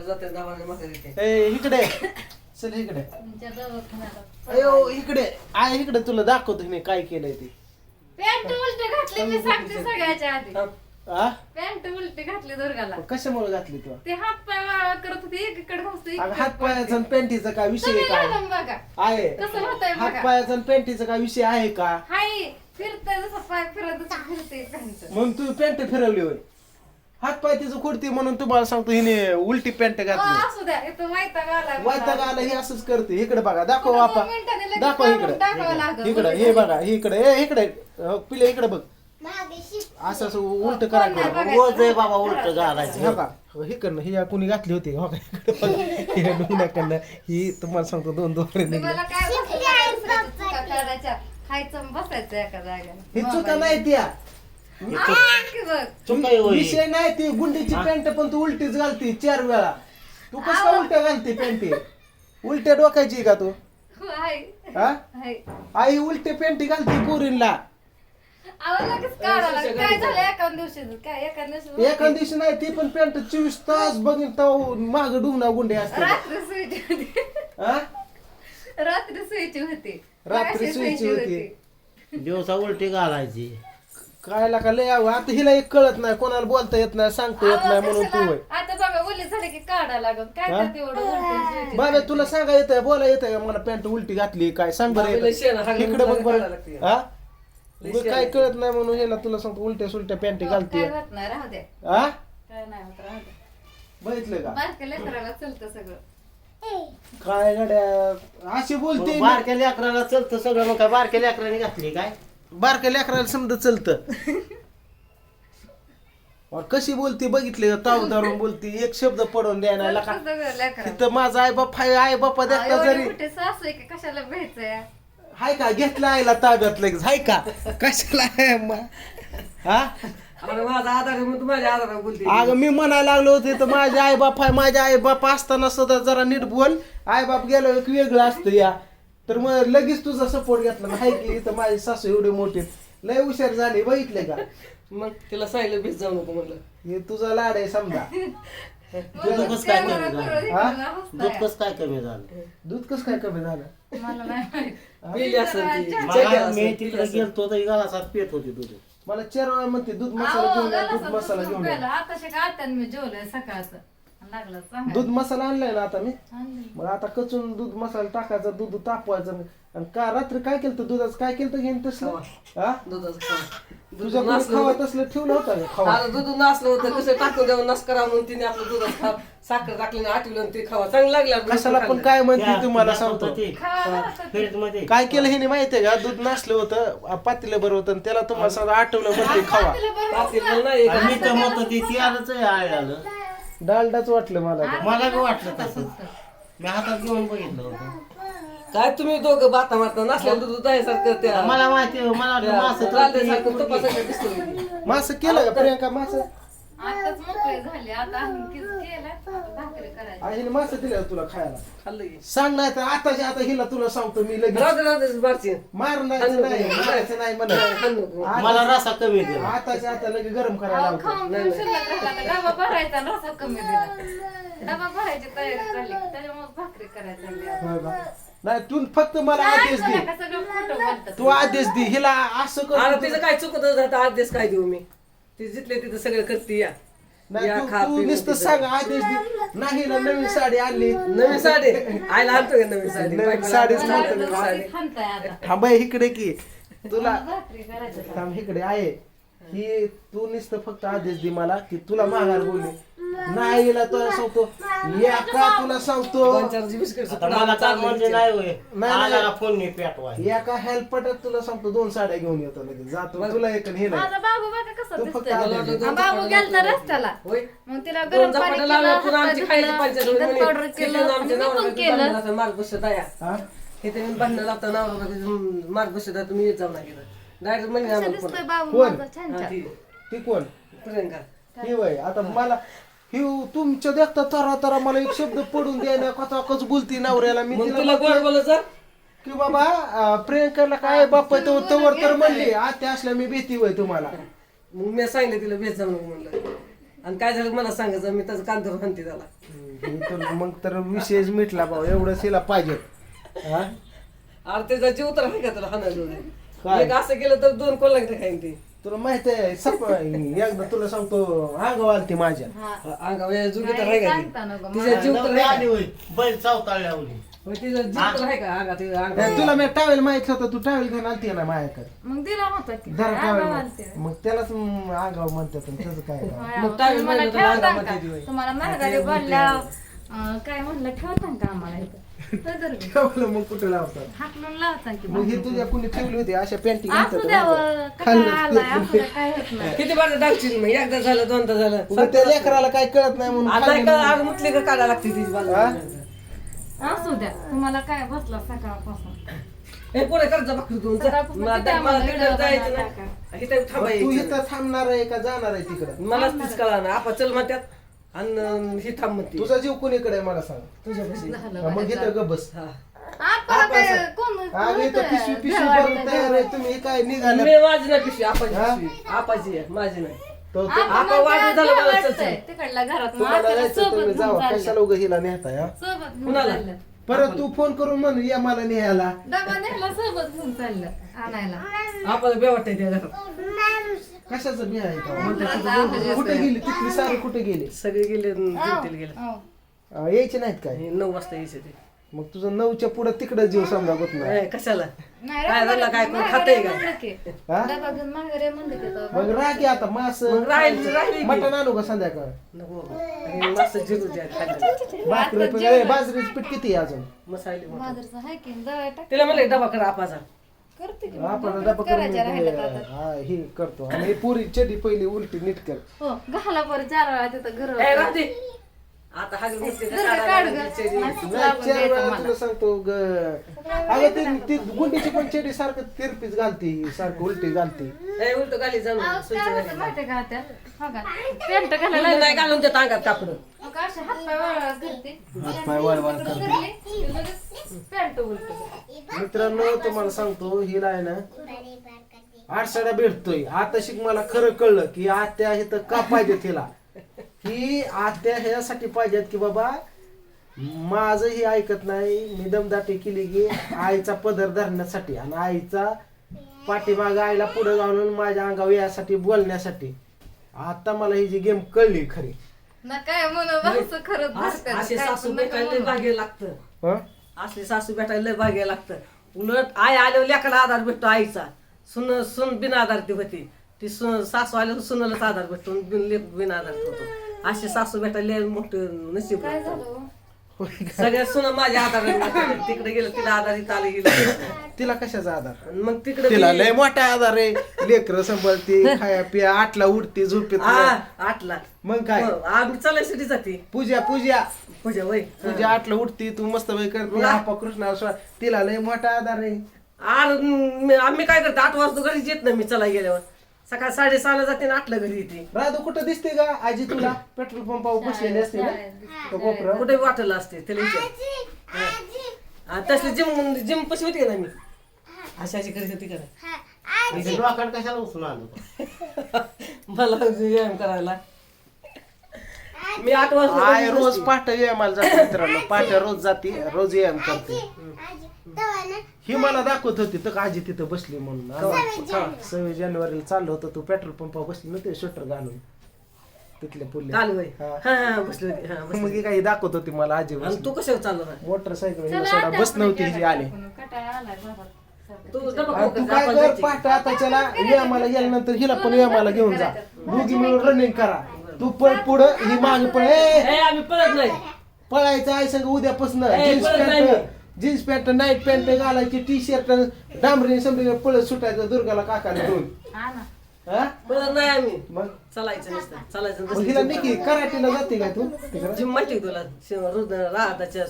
दवाखान्यात जाते दवाखान्यात म्हातारी येते ए इकडे. चल इकडे. तुमच्या दवाखान्याला. अयो इकडे. आय इकडे तुला दाखवतो हिने काय केलंय ते. पॅन्ट उलटी घातली मी सांगते सगळ्याच्या आधी. पॅन्ट उलटी घातली दुर्गाला. कशामुळे घातली तू? ते हात पाय वाळा करत होते एकीकडे घासतो अगं हात पायाचा आणि पॅन्टीचा काय विषय तुम्ही घालून बघा. आहे. कसं होतंय हात बघा. पायाचा आणि पॅन्टीचा काय विषय आहे का? हाय फिरतंय जसं पाय फिरत तसं फिरते पॅन्ट म्हणून तू पॅन्ट फिरवली होय. हात पाय तिचं खुडती म्हणून तुम्हाला सांगतो हिने उलटी पॅन्ट घातली. असू द्या इथं वैताग आलाय मला. वैताग आला हे असंच करते. इकडे बघा दाखव पुढं बापा दाखव काढून टाकावं इकडे. लागेल. इकडे. हे बघा इकडे. ए इकडे. पिले इकडे बघ. असं असं उलट करा कोण नाही इकडं. बघायचं. आहे बाबा उलट घालायचं. हो का हे कडनं ही कुणी घातली होती? हो का? इकडं बघा. हे ही तुम्हाला सांगतो दोन दोन निघले. तुम्हाला काय चुका खायचं आणि बसायचं एका जागेला हे चुका नाही त्या. की विषय नाही ती गुंडीची पॅन्ट पण तू उलटीच घालती चार वेळा. तू कसं काय उलट्या घालते पॅन्टी? उलट्या डोकायची का तू? हो, हा? आई उलटे पॅन्टी घालते पोरींला. काय झालं एका दिवशी काय एका दिवशी एका दिवशी नाही ती पण पॅन्ट चोवीस तास बघीन तर माग डुंगना गुंडे असते रात्री सुईची होती. हा? रात्री सुईची होती. रात्री मगाशी सुईची होती. दिवसा उलटी घालायची. काय लागा लय आवं. आता हिला एक कळत नाही कोणाला बोलता येत नाही सांगता येत नाही म्हणून तू? होय आता बघा ओली झाले की काढा लागत काय हा? करते एवढं? बाबा तुला सांगा येत बोला येत का मला पॅन्ट उलटी घातली काय सांग बरं बाबा लय शेण येतं. हागलं इकडे बघ काढायला बरं लागते. हा लय मग शेण काय आहे. कळत नाही म्हणून ह्याला तुला सांगतो उलट्या सुलट्या पॅन्ट घालते काय होत नाही राहू द्या हा काय नाही होत राहू द्या बघितलं का बारक्या लेकराला चलतं सगळं काय गड्या अशी बोलते. बारक्या लेकराला चलतं सगळं मग काय बारक्या लेकराने घातली काय बारक्या लेकराला समजा चलत. कशी बोलते बघितले का? ताव धरून बोलते एक शब्द पडून द्यायला लेकराला. तिथं माझा आई बाप हाय आई बापा देखता जरी. मोठी सासू आहे की कशाला हाय का घेतला आईला ताब्यात लगेच हाय का? कशाला आहे मा- हा? अरे माझा आधार आहे मग तू माझ्या आधारावर बोलते. अगं मी म्हणायला लागलो होते तर माझे आई बाप आहे माझे आई बाप असताना सुद्धा जरा नीट बोल. आई बाप गेलो एक वेगळं असतं या. तर मग लगेच तुझा सपोर्ट घेतला. ना हाय की इथं माझी सासू एवढी मोठी लय हुशार झाली बघितले का? मग तिला सांगितलं भेट जाऊ नको म्हणलं. हे तुझा लाड आहे समजा. दूध कसं काय कमी झालं? हा? दूध कसं काय कमी झालं? दूध कसं काय कमी झालं? मला नाही माहीत. बिल असेल ती. मला चेक मला असेल, मी बिल तिकडे असेल. गेलतो तर गालासात पेट होती दूध. मला चार वेळा म्हणते दूध मसाला घेऊन या दूध मसाला घेऊन. या. जेवलंय सकाळचं? लागलं. दूध मसाला आणलाय ना आता मी. आणलंय. मग आता कचून दूध मसाला टाकायचा दूध तापवायचं. आणि का रात्री काय केलं दुधाचं काय केलं घेऊन तसलं? हा दुधाचं खावा. तुझ्या कोणी. तसलं ठेवलं होतं खावा. आता दूध नासलं होतं कसं टाकून द्यावं नास करा म्हणून तिने आपलं दूध खा साखर टाकली ना आठवलं आणि ते खावा. चांगलं लागलं कशाला दूध पण. काय म्हणते तुम्हाला सांगतो. खा. फ्रीजमध्ये काय केलं हे माहितीये का? दूध नसलं होतं पातीलं बरं होतं आणि त्याला तुम्हाला सांगा आठवलं म्हणते खावा. पातेलं नाही. मी तर म्हणतो ती ती आलंच आहे आळ्याला डालडाच वाटलं मला. मला बी वाटलं तसं. मी हातात घेऊन बघितलं होतं. काय तुम्ही दोघं बाता मारता? नसल्यावर दूध सारखं त्या मला माहिती मला वाटलं मासं तर ती- तपासायचं दिसतं मासं केलं का प्रियंका? मासं आताच मोकळे झाले आता आणखीच केलं आता भाकरी करायची आईने मासं दिलं तुला खायला खाल्लं की. सांग नाही तर आताच्या आता हिला तुला सांगतो मी लगेच राहू दे, राहू दे, बारची. मारणायचं नाही मारायचं नाही म्हणा. मला रसा कमी दिला आताच्या आता लगेच गरम करायला अहो, लावतो खाऊन पिऊन शिल्लक राहिला डबा भरायचा आणि रसा कमी दिला डबा भरायची तयारी झाली त्याच्यामुळे भाकरी करायची झाली आता. होय बा. नाही तू फक्त मला काय आदेश दे नका सगळं खोटं बोलतात. तू आदेश दे हिला असं कर तिचं काय चुकत आदेश काय देऊ मी ती जिथले तिथं सगळं करते या. नाही या तू खा तू पिऊ नुसतं. सांग आदेश दे नाही ना नवीन साडी आणली. नवीन साडी? आयला आणतो का नवीन साडी? नवीन बायकोला साडीच आणतो नवीन. साडी. थांबाय इकडे की. तुला भाकरी करायची. थांब इकडे आहे. ही तू नुसतं फक्त आदेश दे मला की तुला माघार बोलले. नाही तुला सांगतो या का तुला सांगतो? दोन चार जी बिस्किट आता मला काय म्हणजे नाही होय. नाही, नाही. आला फोन मी पेटवाय. या का हेल्पटात तुला सांगतो दोन साड्या घेऊन येतो लगेच. जातो तुला एक आणि हे नाही. माझा बाबू बघा कसा तू फक्त दिसतोय आदेश दे. हा, बाबू गेलता रस्त्याला. होय. मग तिला दोन गरम पाणी चपात्या केलं लावल्या पुन्हा हात आमची पाय खायची पंचायत धुतलं, म्हणे, पावडर तिथे केलं आमच्या मी पण नवऱ्याला केलं. भांडणाचा मार्ग बसत आहे. हा? हे ते भांडणं लावता नवरा मार्ग बसत आहे तुम्ही येत जाऊ नका डायरेक्ट म्हणजे कसा आम्हाला दिसतोय फोन. बाबू कोण? माझा? छान हा, छान ती. ती कोण? प्रियंका. ही वय आता मला ही तुमच्या देखता तरा तरा मला एक शब्द पडून द्यायला कथा कच बोलती नवऱ्याला. मी मग तिला गोड की बाबा अं, प्रियंकाला काय बाप तो तवर तर म्हणली आत्या असल्या मी भीती वय तुम्हाला. मग मी सांगितलं तिला भेट जाऊ नको म्हणलं. आणि काय झालं मला सांगायचं मी त्याचं कांदर म्हणते त्याला. हे तर मग तर विशेष मिटला भाऊ एवढं तिला पाहिजे. हा? अरे त्याचा जीव तर आहे का तुला काय? एक असं केलं तर दोन लागते खाईन ते. तुला माहीत आहे सप एकदा तुला सांगतो अंगाव आलती माझ्या. हा. अंगावर जुगी तर काय आहे का सांगता नको ती? तिचा जीव तर आहे का? बैल चावताळल्यावरी होय, तिचा जीव तर आहे का? अंगात ए, अंगावर. तुला मी टावेल माहीत होतं तू टावेल घेऊन आलती ना माझ्याकडे. मग दिला होता की. जरा अंगावर टावेल. मग त्यालाच मग अंगाव म्हणतात आणि त्याचं काय होय, मग टावेल तुम्हाला म्हणलं ठेवता महागारी बोलल्या काय म्हणलं ठेवता का आम्हाला इथं. ठेवलं मग कुठे लावतात? हाकलून लावता की मग हे तुझ्या कुणी ठेवली होती? अशा असू द्यावं आलाय? द्या काय होत नाही. किती बार डागशील मग? एकदा झालं दोनदा झालं. त्या लेकराला काय कळत नाही म्हणून आता खाली का लागते तिची हा? असू द्या तुम्हाला काय बसला सकाळपासून? हे पुढे कर्ज भाकरी दोन सकाळपासून मला किती मला आम्हाला तिकडे वेगळं जायचं नाही. इथं तू थांबायचं इथं थांबणार आहे का जाणार आहे तिकडं? मलाच तीच कळा ना आपण चल म्हणतात आणि ही थांब म्हणते. तुझा जीव कोणीकडे आहे मला सांग. तुझ्या हा, मग ग बस. हा. आपल्याला काय आपण- कोण अगं इथं पिशवी पिशवी भरून तयार आहे. तुम्ही काय निघाले? मी माझी नाही पिशवी आपाची हा? पिशवी. आपाची आहे माझी नाही. तो तो- आपण आपण वाढून म्हणतो, झालं मला भ्या चल, वाटतंय. चल. तिकडल्या घरात मग तुम्हाला आपल्याला जायचं सोबत तुम्ही घेऊन जावा चाललं. कशाला उगा हिला नेहताय हा? सोबत घेऊन कुणाला? चाललं. परत तू फोन करून म्हण या मला न्यायला. डबा नेला सोबत घेऊन चाललं आणायला. आपण बे वाटतंय त्या घरात. कशाचं आहे का? कुठे गेली तिथली? सारी कुठे गेली? सगळे गेले जिंकतील गेले. हो. अं, यायचे नाहीत काय? हे नऊ वाजता यायचे ते. मग तुझं नऊच्या पुढे तिकडे जीव समजा होत नाही. नाही, कशाला? नाही काय रे, झालं, काय कोण माघारी खातंय का? म्हणलं की. हा? डबा घेऊन माघारी म्हणलं की तो. मग राह की आता मास मग राहील राहिली की. मटण आणू का संध्याकाळ नको मस्त जिरू द्या खाल्लं भाकरी पण ए, बाजरीचं पीठ किती आहे अजून मसाले की टाक तिला म्हणलं डबा करा आपाचा करते की आपण. डबा करून करायच्या राहिल्यात आता. हे- हा, हे करतो आणि हे पुरी चडी पहिली उलटी नीट कर हो घाला बरं चार वेळा तिथं घर ए, राहते. आता हा चेरी. वेळा. तुला सांगतो ग. अगं ती ती गुंडीची पण चेडी सारखं तिरपीच घालती सारखं उलटी घालती. ए, उलट गाली जाऊन? हो घालायला नाही. घालून त्या अंगात कापड हातपाय वळवळ करते. मित्रांनो तुम्हाला सांगतो हिला आहे ना आठसाड्या भेटतोय. आता शिक मला खरं कळलं की आत्या इथं का पाहिजे तिला. ही आत्या ह्यासाठी पाहिजेत की बाबा माझं ही ऐकत नाही मी दमदाटी केली की आईचा पदर धरण्यासाठी आणि आईचा पाठीमाग आईला पुढे घालून माझ्या अंगावर यासाठी बोलण्यासाठी आता मला ही जी गेम कळली खरी ना काय म्हणू बस खरंच अस-. असे काय सासू पण नका भेटायला लय म्हणू. भाग्य लागतं हं? असले सासू भेटायला लय भाग्य लागतं उलट आई आल्यावर लेकाला आधार भेटतो आईचा सुन सुन बिन आधार ती होती ती सुन सासू आल्यावर सुनालाच आधार भेटतो बिन लेक बिन आधार होतो असे सासू भेटायला लय मोठं नशीब काय. झालं? हो? सगळ्या सुना माझ्या आधार तिकडे गेलं तिला आधार इथं आले गेलं तिला कशाचा आधार? आणि मग तिकडे तिला लय मोठा आधार आहे. लेकर सांभाळते खाया पिया आठला उठते झोपेत आठला. मग काय? हो, आम्ही चालायसाठी जाते. पूजा पूजा. पूजा वय. तुझ्या आठला उठती तू मस्त वेळ करते. आपा कृष्णा स्वा- तिला लय मोठा आधार आहे. मी- आम्ही काय करतो? आठ वाजता घरीच येत नाही मी चला गेल्यावर. सकाळ साडेसहाला जाते आणि आठला घरी येते. राधू कुठं दिसते का? आजी तुला? पेट्रोल पंपावर बसलेली असते ना? तो कोपरा कुठे वाटलं असते त्याला विचार. तसली जिम जिम पशी होती का ना मी? अशी अशी करीत होती का कशाला उचलून आलो मला व्यायाम करायला. मी आठ वाजता आय रोज. पहाटे व्यायामाला जाते मित्रांनो. पहाटे रोज जाते रोज व्यायाम करते. ही मला दाखवत होती तर आजी तिथं बसली म्हणून. सव्वीस जानेवारीला चाललो होतो तू पेट्रोल पंपावर बसली ना ते स्वेटर घालून. तिथल्या पुल्ल्या. काल वय हा. हा हा बसली होती हा बसली. मग ही काही दाखवत होती मला आजी आणि तू कशावर चालला होता? मोटरसायकल चला सोडा आता बस नव्हती आले. कटाळा आलाय बाबा. तू डबा आणि खाऊ तू का? काय कर जायची. पहाटे आताच्याला व्यायामाला गेल्यानंतर हिला पण व्यायामाला घेऊन जा. दोघी मिळून रनिंग करा. तू पळ पुढं ही मागे पळ. ए, ए, आम्ही पळत नाही. पळायचं आहे संग उद्यापासून. ए, जीन्स पळत नाही pant jeans pant night pant घालायची टी शर्ट डांबरी समजा पळत सुटायचं दुर्गाला काकाला घेऊन. हा ना. हा? पळत नाही आम्ही. मग? चालायचं नसतं चालायचं मग हिला नसतं. निकी कराटेला जाते काय तू? तिकडं? जिम माहिती आहे तुला? राहताच्या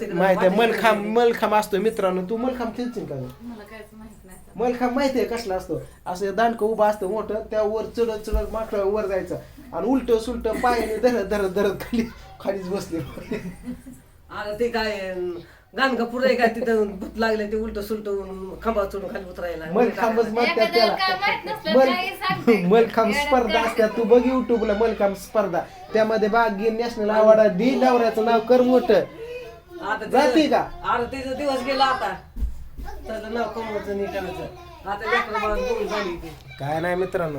तिकडे माहीत आहे माहिती मलखांब मलखांब असतो मित्रांनो. तू मलखांब खेळशील का ग? मला काहीच माहीत नाही मलखांब माहिती आहे कसला असतो. असं दांडकं उभं असतं मोठं त्या वर चढत चढत माकड वर जायचं. आणि उलट सुलट पायाने धरत धरत धरत खाली खालीच बसले. अरे ते काय अं, गाणगा पुढे आहे का तिथं भूत लागले ते उलट सुलट खांबा चढून खाली उतरायला मलखांबच म्हणतात काय. त्याला मलखांब स्पर्धा असतात. तू बघ युट्यूबला मलखांब स्पर्धा. त्यामध्ये भाग घे नॅशनल अवॉर्ड दी नवऱ्याचं नाव कर मोठं. आता जाती का? अरे तिचा दिवस गेला आता. त्याचं नाव कमवायचं नाही करायचं. आता लेकरं बाळं दोन झाली ती. काय नाही मित्रांनो.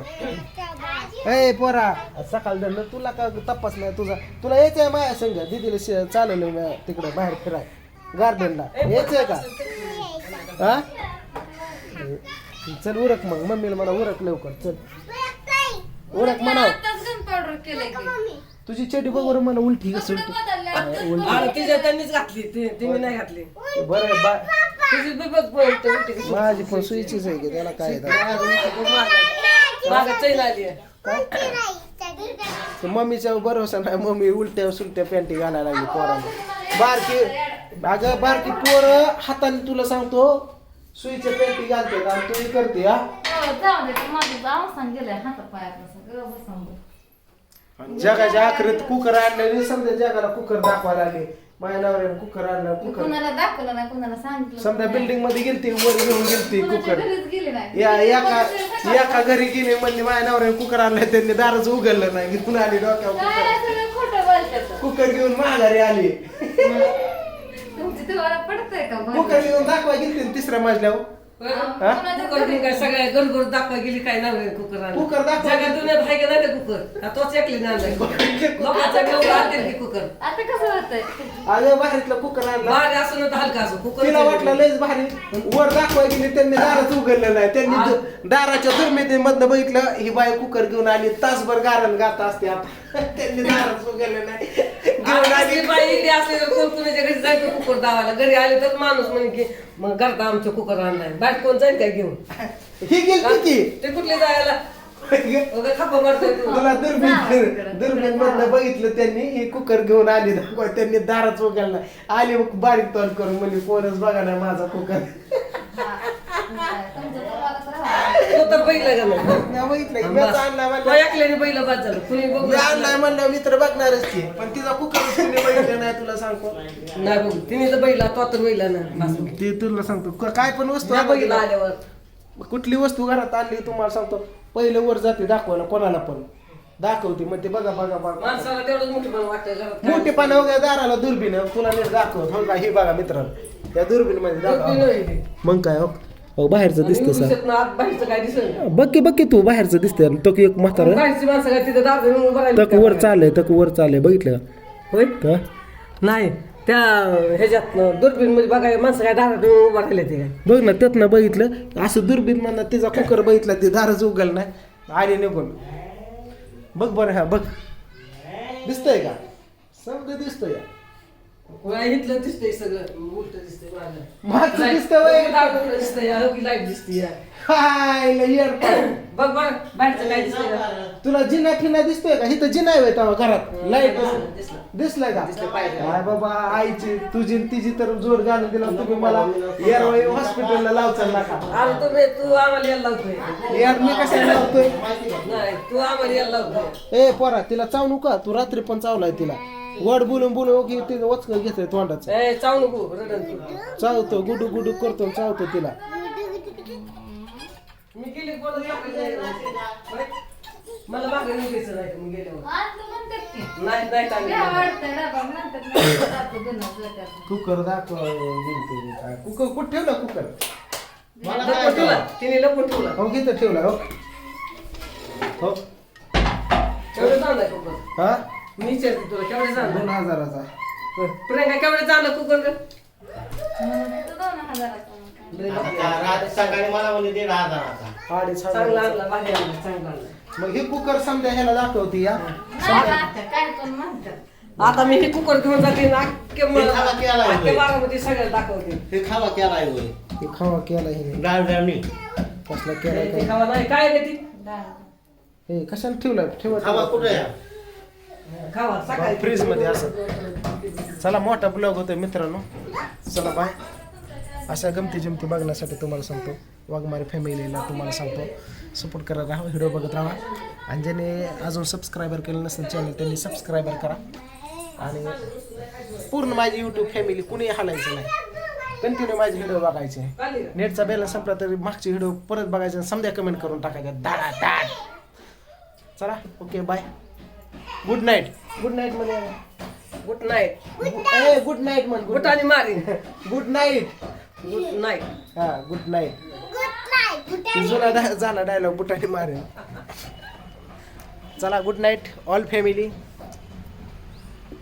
ए पोरा. सकाळ धरलं तुला का तपास नाही तुझा? तुला यायचं आहे माया संघ दिदीला शे- चालवलं मी तिकडे बाहेर फिराय गार्डनला. यायचंय का? हा? चल उरक मग. मम्मीला म्हणा उरक लवकर. चल. उरक की. तुझी चेटी बघ म्हणा उलटी कसं उलटी. तिच्या त्यांनीच घातली. ती ती मी नाही घातली. बरं आहे, बा तिची बी बघ बघ, ते उलटी. माझी पण सुईचीच आहे की त्याला काय? माझं चैन आली मम्मीच्या भरोसा नाही मम्मी उलट्या सुलट्या पॅन्टी घालायला लागली पोरांना. बारकी. अगं बारकी पोर हाताने तुला सांगतो सुईच्या पॅन्टी घालते आणि तू हे करते हा? हो, जाऊ दे माझं जाऊ सगळं. जगाच्या आखरीत कुकर आणलं समजा जगाला कुकर दाखवायला लागले माझ्या नवऱ्याने कुकर आणलं कुकर. कुणाला दाखवलं नाही कुणाला सांगितलं समजा. बिल्डिंगमध्ये गेलती वर घेऊन गेलती कुणाच्या कुकर. घरीच गेली नाही. या एका एका घरी गेली म्हणली माझ्या नवऱ्याने कुकर आणलाय त्यांनी दारच उघडलं नाही घेऊन आली डोक्यावर काय कुकर. सगळं खोटं बोलतात? कुकर घेऊन माघारी आली. तुम्हाला पडतंय का? कुकर घेऊन दाखवा गेलती तिसऱ्या मजल्यावर हा? सगळ्या गरगोर दाखवा गेली काय नाव कुकर. कुकर दाखवा. जगात दुनियात आहे का नाही ते कुकर? तोच एकली आणलाय लोकांचा की कुकर. आता कसं होतंय? अगं बाहेरला कुकर आणला. भारी असं ना तर हलका असं कुकर तिला वाटलं लयच भारी. वर दाखवा गेली त्यांनी दारच उघडलं नाही त्यांनी द- दाराच्या दुर्मिती मधनं बघितलं ही बाई कुकर घेऊन आली तासभर गारण गात असते आता. त्यांनी दारच उघडलं नाही. घेऊन आली बाई असले तर कोण कुणाच्या घरी जायचं कुकर दावायला? घरी आले तर माणूस म्हणे की मग करता आमचं कुकर आणलाय. बाहेर कोण जाईल काय घेऊन? ही गेली की ते कुठले जायला? वगैरे खपा मारतोय तू. तुला दुर्बीन दुर्बीन मधनं बघितलं त्यांनी ही कुकर घेऊन आली दाखवा त्यांनी दाराच उघडला आली मग बारीक तोंड करून म्हणजे कोणच बघा नाही माझा कुकर. हा, तुमचं. तो तर बैल का तो बैल बाद झालं. कुणी बघू मी आणलाय म्हणलं मी तर बघणारच की. पण तिचा कुकर बघितलं नाही तुला सांगतो. नाही बघू तिने तर बैला तो तर बैला ना. ते तुला सांगतो क- काय पण वस्तू आणली आल्यावर. कुठली वस्तू घरात आणली तुम्हाला सांगतो. पहिले वर जाते दाखवायला कोणाला पण. दाखवते मग ते बघा बघा बघा. माणसाला तेवढंच मोठी पण वाटतं घरात काय मोठे पानं वगैरे दाराला दुर्बीन तुला नीट दाखवत. हो का हे बघा मित्रांनो. त्या दुर्बीन मध्ये दुर्बीण दाखव. ती. मग काय हो. हो बाहेरचं दिसतं सर. बाहेरचं काय दिसत बघ की बघ की तू बाहेरचं दिसतंय. तो की एक म्हातारा. बाहेरची माणसं काय तिथं उभं राहिली तक वर चाललंय तक वर चाललंय. बघितलं होय? का? नाही त्या ह्याच्यात दुर्बीणमध्ये बघाय माणसं काय दारात येऊन उभं राहिले ते काय? बघ ना त्यातनं बघितलं. असं दुर्बीन म्हणा तिचा कुकर बघितला ते दारच उघल नाही. आली निघून. बघ बरं हा बघ. दिसतंय का? समजा दिसतोय. इथलं दिसतंय सगळं उलट दिसतंय माझं मागचं दिसतं वय. दार दिसतंय लाइट दिसतीय हाय लय. बघ बघ बाहेरचं काय का? तुला जिना फिना दिसतोय का? इथं जिना आहे तेव्हा घरात. लाइट दिसलं, दिसलं. दिसलाय का? दिसलं पाहिजे. काय बाबा आईची तुझी न तिची तर जोर घालून दिला तुम्ही मला. येरवळी हॉस्पिटलला लावचाल नका अरे तुम्ही तू आम्हाला यायला लावतोय. यार मी कशाला लावतोय? नाही तू आम्हाला यायला लावतोय. ए पोरा तिला चावू का तू रात्री पण चावलाय तिला. वड बोलून बोलून की तिचं वचक घेतोय तोंडाचं. ए चावू नको रडन तू. चावतो गुडू गुडू करतो आणि चावतो तिला. मी गेले. मला मागे निघायचं नाही का? मी गेल्यावर आज म्हणतात. नाही नाही चांगलं डबा म्हणतात जातो धुणं. कुकर दाखव गेलते कुकर कुठं ठेवला कुकर? लपून ठेवला. तिने लपून ठेवला. हो घेतं ठेवला हो. हो. केवढं चांगलं कुकर? हा? मी विचारते तुला केवढं दोन चांगलं हजाराचा प्रियंका केवढं चांगलं कुकर ग? दोन हजाराचं. म्हणतात. लय भारी आता आहे. रात्री सकाळी मला म्हणजे दीड हजाराचा अडीच चांगला हजाराचा आणला भारी आणला चांगला आणला मग हे कुकर समजा ह्याला दाखवते या. आता मी हे कुकर घेऊन जाते ना अख्खे म- हे खावा केला आहे अख्खे होय. बारामध्ये सगळ्याला दाखवते. हे खावा होय. हे खावा केला हे डाळडाळणी कसला केला ते काय? खावा नाही काय रे ती? डाळ. हे कशाला ठेवला खावा ठेवा कुठे या? खावा सकाळी. फ्रीजमध्ये असं. चला मोठा ब्लॉग होतोय मित्रांनो. चला बाय. अशा गमती जमती बघण्यासाठी तुम्हाला सांगतो. वाघमारे फॅमिलीला तुम्हाला सांगतो. सपोर्ट करत राहा व्हिडिओ बघत राहा. आणि ज्याने अजून सबस्क्रायबर केलं नसेल चॅनल त्यांनी सबस्क्रायबर करा. आणि पूर्ण माझी युट्यूब फॅमिली कुणी हालायचं नाही. कंटिन्यू माझे व्हिडिओ बघायचे? नेटचा बॅलन्स संपला तरी मागचे व्हिडिओ परत बघायचे आणि समजा कमेंट करून टाकायच्या दाडा दाड चला okay bye good night good night म्हणे. गुड नाईट गुड नाईट म्हण गुड गुटाने मारीन गुड नाईट गुड नाईट हा गुड नाईट जुना झाला डायलॉग बुटाने मारेन. चला गुड नाईट ऑल फॅमिली